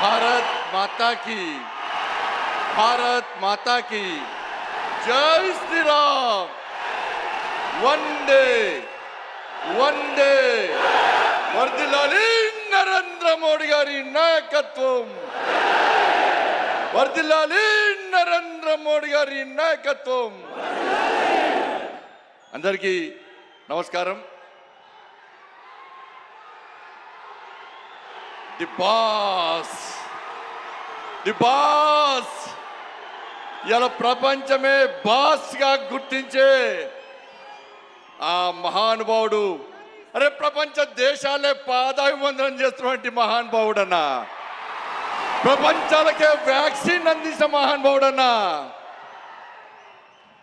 भारत माता की भारत माता की जय श्री राम वंदे वंदे వర్దిల్లాలి నరేంద్ర మోడీ గారి నాయకత్వం వర్దిల్లాలి నరేంద్ర మోడీ గారి నాయకత్వం అందరికీ నమస్కారం ది బాస్ ది బాస్. ఇలా ప్రపంచమే బాస్గా గుర్తించే ఆ మహానుభావుడు. అరే ప్రపంచ దేశాలే పాదాభివందనం చేస్తున్నటువంటి మహానుభావుడన్నా. ప్రపంచాలకే వ్యాక్సిన్ అందించిన మహానుభావుడన్నా.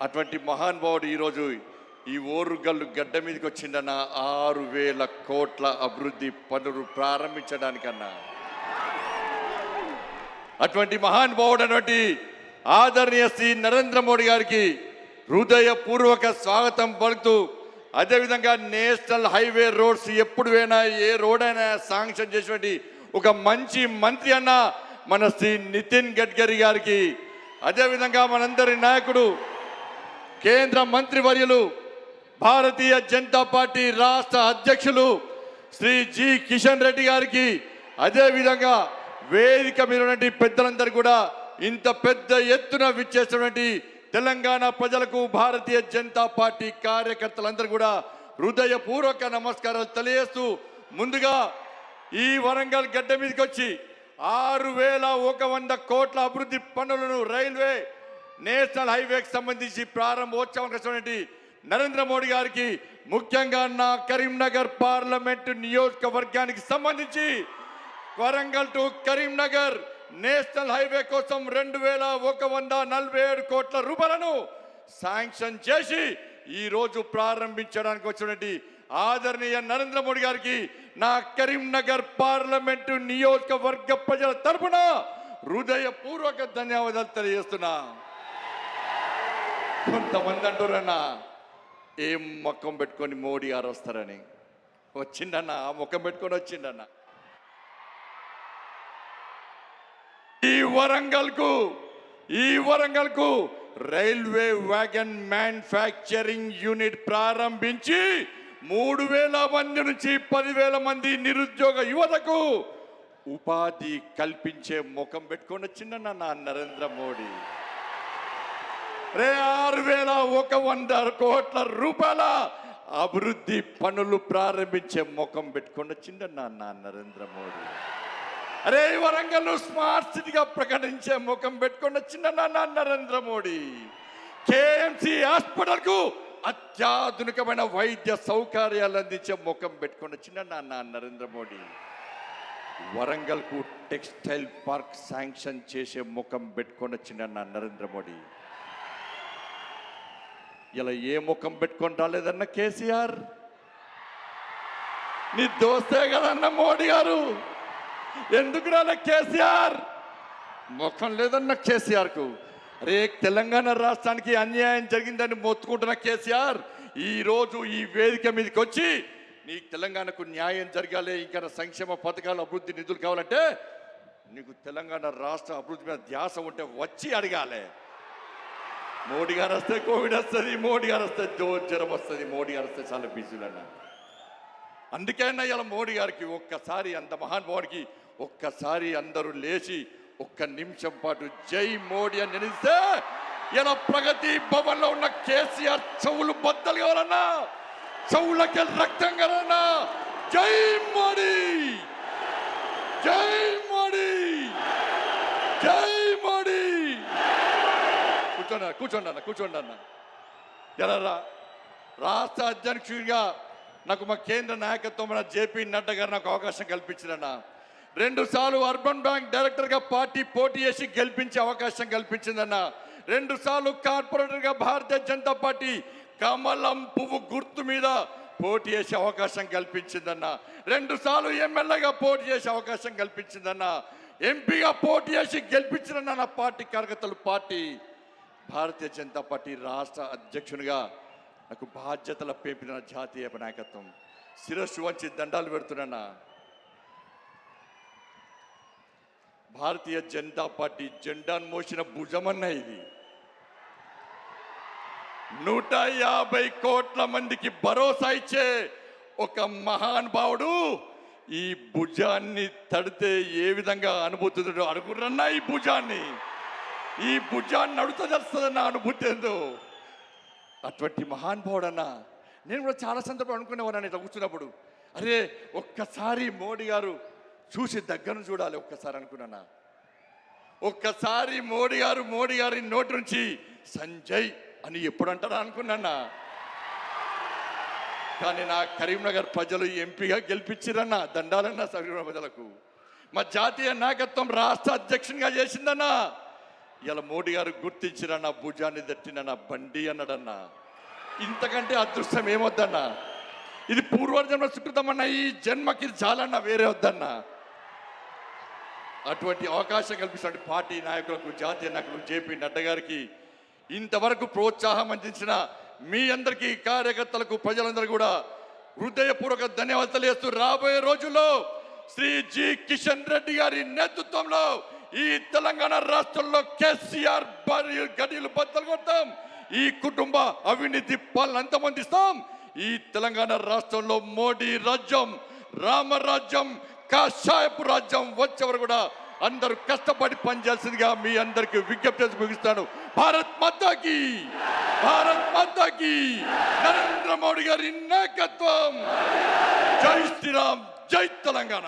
అటువంటి మహానుభావుడు ఈరోజు ఈ ఓరుగల్లు గడ్డ మీదకి వచ్చిండన్న ఆరు వేల కోట్ల అభివృద్ధి పనులు ప్రారంభించడానికన్నా. అటువంటి మహానుభావుడు అటువంటి ఆదరణీయ శ్రీ నరేంద్ర మోడీ గారికి హృదయపూర్వక స్వాగతం పలుకుతూ అదేవిధంగా నేషనల్ హైవే రోడ్స్ ఎప్పుడు పోయినా ఏ రోడ్ అయినా శాంక్షన్ చేసినటువంటి ఒక మంచి మంత్రి అన్న మన శ్రీ నితిన్ గడ్కరీ గారికి అదేవిధంగా మనందరి నాయకుడు కేంద్ర మంత్రివర్యులు భారతీయ జనతా పార్టీ రాష్ట్ర అధ్యక్షులు శ్రీ జి కిషన్ రెడ్డి గారికి అదేవిధంగా వేదిక మీద ఉన్నటువంటి పెద్దలందరూ కూడా ఇంత పెద్ద ఎత్తున విచ్చేసినటువంటి తెలంగాణ ప్రజలకు భారతీయ జనతా పార్టీ కార్యకర్తలందరూ కూడా హృదయపూర్వక నమస్కారాలు తెలియజేస్తూ ముందుగా ఈ వరంగల్ గడ్డ మీదకి వచ్చి ఆరు వేల ఒక వంద కోట్ల అభివృద్ధి పనులను రైల్వే నేషనల్ హైవేకి సంబంధించి ప్రారంభోత్సవం వచ్చినటువంటి నరేంద్ర మోడీ గారికి ముఖ్యంగా నా కరీంనగర్ పార్లమెంటు నియోజకవర్గానికి సంబంధించి Warangal to Karimnagar national highway కోసం రెండు వేల ఒక వంద నలభై ఏడు కోట్ల రూపాయలను శాంక్షన్ చేసి ఈరోజు ప్రారంభించడానికి వచ్చినటువంటి ఆదరణీయ నరేంద్ర మోడీ గారికి నా కరీంనగర్ పార్లమెంటు నియోజకవర్గ ప్రజల తరఫున హృదయపూర్వక ధన్యవాదాలు తెలియజేస్తున్నా. కొంతమంది అంటారన్నా ఏం మొక్కం పెట్టుకొని మోడీ గారు వస్తారని? వచ్చిండన్న ఆ ముఖం పెట్టుకొని వచ్చిండన్నా. ఈ వరంగల్కు ఈ వరంగల్కు రైల్వే వ్యాగన్ మ్యానుఫ్యాక్చరింగ్ యూనిట్ ప్రారంభించి మూడు వేల మంది నుంచి పదివేల మంది నిరుద్యోగ యువతకు ఉపాధి కల్పించే ముఖం పెట్టుకొని వచ్చిందన్న నా నరేంద్ర మోడీ. రే ఆరు వేల ఒక వంద కోట్ల రూపాయల అభివృద్ధి పనులు ప్రారంభించే ముఖం పెట్టుకొని వచ్చిందన్న నా నరేంద్ర మోడీ. అరే వరంగల్ స్మార్ట్ సిటీగా ప్రకటించే ముఖం పెట్టుకొని చిన్న నా నరేంద్ర మోడీ. కేఎంసి హాస్పిటల్కు అత్యాధునికమైన వైద్య సౌకర్యాలు అందించే ముఖం పెట్టుకున్న చిన్న నాన్న నరేంద్ర మోడీ. వరంగల్కు టెక్స్టైల్ పార్క్ శాంక్షన్ చేసే ముఖం పెట్టుకొని వచ్చిందన్న నరేంద్ర మోడీ. ఇలా ఏ ముఖం పెట్టుకొని రాలేదన్న కేసీఆర్? నీ దోస్తే కదన్న మోడీ గారు? ఎందుకు రాలే కేసీఆర్? ముఖం లేదన్న కేసీఆర్కు. రే తెలంగాణ రాష్ట్రానికి అన్యాయం జరిగిందని మొత్తుకుంటున్న కేసీఆర్ ఈ రోజు ఈ వేదిక మీదకి వచ్చి నీకు తెలంగాణకు న్యాయం జరగాలి ఇంకా సంక్షేమ పథకాలు అభివృద్ధి నిధులు కావాలంటే నీకు తెలంగాణ రాష్ట్ర అభివృద్ధి మీద ధ్యాస ఉంటే వచ్చి అడగాలి. మోడీ గారు వస్తే కోవిడ్ వస్తుంది మోడీ గారు వస్తే జ్వరం వస్తుంది మోడీ గారు వస్తే చాలా బిజీలు అన్న అందుకేనా ఇలా మోడీ గారికి ఒక్కసారి అంత మహానుభావుడికి ఒక్కసారి అందరూ లేచి ఒక్క నిమిషం పాటు జై మోడీ అని నిలిస్తే ఇలా ప్రగతి భవన్లో ఉన్న కేసీఆర్ చెవులు బద్దలు కావాలన్నా చెవులకి రక్తం కావాలన్నా జై మోడీ! జై మోడీ! జై మోడీ! కూర్చోండి కూర్చోండి అన్న కూర్చోండి అన్న. ఎలా రాష్ట్ర అధ్యక్షుడిగా నాకు మా కేంద్ర నాయకత్వం జేపీ నడ్డా గారు నాకు అవకాశం కల్పించారన్న. రెండు సార్లు అర్బన్ బ్యాంక్ డైరెక్టర్గా పార్టీ పోటీ చేసి గెలిపించే అవకాశం కల్పించిందన్న. రెండు సార్లు కార్పొరేటర్గా భారతీయ జనతా పార్టీ కమలం పువ్వు గుర్తు మీద పోటీ చేసే అవకాశం కల్పించిందన్న. రెండు సార్లు ఎమ్మెల్యేగా పోటీ చేసే అవకాశం కల్పించిందన్న. ఎంపీగా పోటీ చేసి గెలిపించిన నా పార్టీ కార్యకర్తలు పార్టీ. భారతీయ జనతా పార్టీ రాష్ట్ర అధ్యక్షునిగా నాకు బాధ్యతల పేపిన జాతీయ నాయకత్వం. శిరస్సు వంచి దండాలు పెడుతున్నా భారతీయ జనతా పార్టీ జెండాను మోసిన భుజమన్న ఇది. నూట యాభై కోట్ల మందికి భరోసా ఇచ్చే ఒక మహానుభావుడు ఈ భుజాన్ని తడితే ఏ విధంగా అనుభూతుందో అడుగురన్నా ఈ భుజాన్ని. ఈ భుజాన్ని అడుగుతా అనుభూతి ఏందో? అటువంటి మహానుభావుడన్నా నేను కూడా చాలా సందర్భం అనుకునేవాడిని ఇట్లా కూర్చున్నప్పుడు. అరే ఒక్కసారి మోడీ గారు చూసి దగ్గర చూడాలి ఒక్కసారి అనుకున్నానా? ఒక్కసారి మోడీ గారు మోడీ గారి నోటి నుంచి సంజయ్ అని ఎప్పుడు అంటారా అనుకున్నానా? కానీ నా కరీంనగర్ ప్రజలు ఎంపీగా గెలిపించిరన్నా దండాలన్నా కరీంనగర్ ప్రజలకు. మా జాతీయ నాయకత్వం రాష్ట్ర అధ్యక్షునిగా చేసిందన్నా. ఇలా మోడీ గారు గుర్తించిరన్న భుజాన్ని దట్టినన్న బండి అన్నాడన్నా. ఇంతకంటే అదృష్టం ఏమొద్దన్నా? ఇది పూర్వజన్మ సుకృతమన్న ఈ జన్మకి ఇది చాలన్నా వేరే వద్దన్నా. అటువంటి అవకాశం కల్పిస్తున్న పార్టీ నాయకులకు జాతీయ నాయకులకు జేపీ నడ్డా గారికి ఇంతవరకు ప్రోత్సాహం అందించిన మీ అందరికీ కార్యకర్తలకు ప్రజలందరూ కూడా హృదయపూర్వక ధన్యవాదాలు తెలియజేస్తూ రాబోయే రోజుల్లో శ్రీ జి కిషన్ రెడ్డి గారి నేతృత్వంలో ఈ తెలంగాణ రాష్ట్రంలో కేసీఆర్ భారీ గడియలు బద్దలు కొడతాం. ఈ కుటుంబ అవినీతి పాలన అంతమందిస్తాం. ఈ తెలంగాణ రాష్ట్రంలో మోడీ రాజ్యం రామరాజ్యం కాషాయపు రాజ్యం వచ్చేవారు కూడా అందరూ కష్టపడి పనిచేసిందిగా మీ అందరికి విజ్ఞప్తి చేసి ముగిస్తాను. భారత్ మాతాకి! భారత్ మాతాకి! నరేంద్ర మోడీ గారి నాయకత్వం! జై శ్రీరామ్ జై తెలంగాణ!